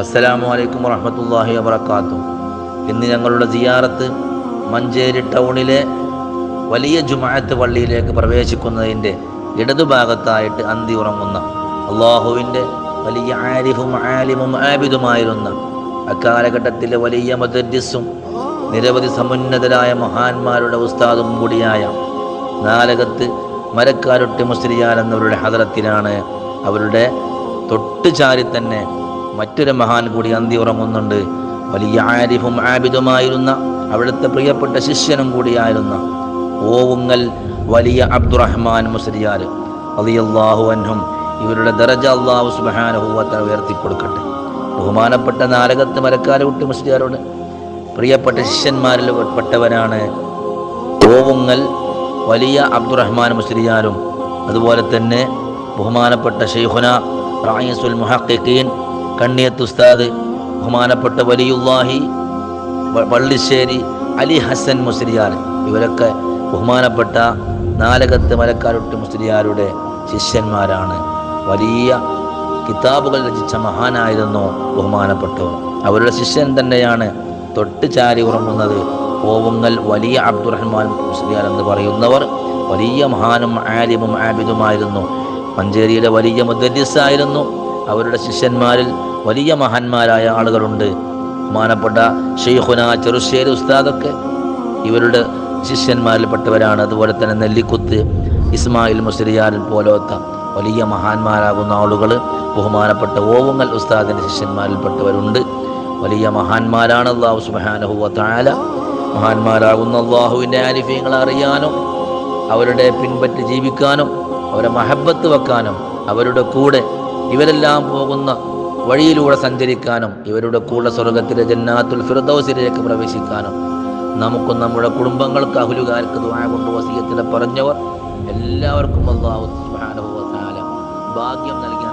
അസ്സലാമു അലൈക്കും വറഹമത്തല്ലാഹി വബർക്കാത്തു ഇന്ന് ഞങ്ങളുടെ സിയാറത്ത് മഞ്ചേരി ടൗണിലെ വലിയ ജുമാഅത്ത് പള്ളിയിലേക്ക് പ്രവേശിക്കുന്നതിന്റെ ഇടതുഭാഗത്തായിട്ട് അന്തി ഉറങ്ങുന്ന അള്ളാഹുവിന്റെ വലിയ ആരിഫും ആലിമും ആബിദുമായിരുന്ന അക്കാലഘട്ടത്തിലെ വലിയ മുദദ്ദിസും നിരവധി സമുന്നതരായ മഹാന്മാരുടെ ഉസ്താദും കൂടിയായ നാലകത്ത് മരക്കാരൊട്ടി മുസ്ലിയാർ എന്നവരുടെ ഹദറത്തിലാണ് അവരുടെ തൊട്ടുചാരി തന്നെ മറ്റൊരു മഹാൻ കൂടി അന്തി ഉറങ്ങുന്നുണ്ട്. വലിയ ആരിഫും ആബിദുമായിരുന്ന അവിടുത്തെ പ്രിയപ്പെട്ട ശിഷ്യനും കൂടിയായിരുന്ന ഓവുങ്ങൽ വലിയ അബ്ദുറഹ്മാൻ മുസ്ലിയാർ അലിയല്ലാഹു അൻഹും ഇവരുടെ ദറജ അള്ളാഹു ഉയർത്തി കൊടുക്കട്ടെ ബഹുമാനപ്പെട്ട നാലകത്ത് മരക്കാരെ കുട്ടി മുസ്ലിയാരോട് പ്രിയപ്പെട്ട ശിഷ്യന്മാരിൽ പെട്ടവരാണ് ഓവുങ്ങൽ വലിയ അബ്ദുറഹ്മാൻ മുസ്ലിയാരും അതുപോലെ തന്നെ ബഹുമാനപ്പെട്ട ഷെയ്ഖുന റായിസുൽ മുഹഖീൻ കണ്ണിയത്ത് ഉസ്താദ് ബഹുമാനപ്പെട്ട വലിയുല്ലാഹി പള്ളിശ്ശേരി അലി ഹസൻ മുസ്ലിയാർ. ഇവരൊക്കെ ബഹുമാനപ്പെട്ട നാലകത്ത് മലക്കാരുട്ടി മുസ്ലിയാരുടെ ശിഷ്യന്മാരാണ്. വലിയ കിതാബുകൾ രചിച്ച മഹാനായിരുന്നു ബഹുമാനപ്പെട്ടവർ. അവരുടെ ശിഷ്യൻ തന്നെയാണ് തൊട്ട് ചാരി ഉറങ്ങുന്നത് ഓവുങ്ങൽ വലിയ അബ്ദുറഹ്മാൻ മുസ്ലിയാർ എന്ന് പറയുന്നവർ. വലിയ മഹാനും ആലിമും ആബിദുമായിരുന്നു. മഞ്ചേരിയിലെ വലിയ മുദ്ദരിസായിരുന്നു അവരുടെ ശിഷ്യന്മാരിൽ വലിയ മഹാന്മാരായ ആളുകളുണ്ട്. ബഹുമാനപ്പെട്ട ഷെയ്ഖുന ചെറുശ്ശേരി ഉസ്താദൊക്കെ ഇവരുടെ ശിഷ്യന്മാരിൽപ്പെട്ടവരാണ്. അതുപോലെ തന്നെ നെല്ലിക്കുത്ത് ഇസ്മായിൽ മുസ്ലിയാർ പോലത്തെ വലിയ മഹാന്മാരാകുന്ന ആളുകൾ ബഹുമാനപ്പെട്ട ഓവുങ്ങൽ ഉസ്താദിന്റെ ശിഷ്യന്മാരിൽപ്പെട്ടവരുണ്ട്. വലിയ മഹാന്മാരാണ് അള്ളാഹു സുബാനഹുവ താല മഹാന്മാരാകുന്ന അള്ളാഹുവിന്റെ ആരിഫ്യങ്ങൾ അറിയാനും അവരുടെ പിൻപറ്റി ജീവിക്കാനും അവരെ മഹബത്ത് വെക്കാനും അവരുടെ കൂടെ ഇവരെല്ലാം പോകുന്ന വഴിയിലൂടെ സഞ്ചരിക്കാനും ഇവരുടെ കൂടെ സ്വർഗത്തിലെ ജന്നാത്തുൽ ഫിർദൗസിലേക്ക് പ്രവേശിക്കാനും നമുക്കും നമ്മുടെ കുടുംബങ്ങൾക്ക് അഹുലുകാർക്ക് ദുആ കൊണ്ട് വസീയത്തിലെ പറഞ്ഞവർ എല്ലാവർക്കും അള്ളാഹു ഭാഗ്യം നൽകി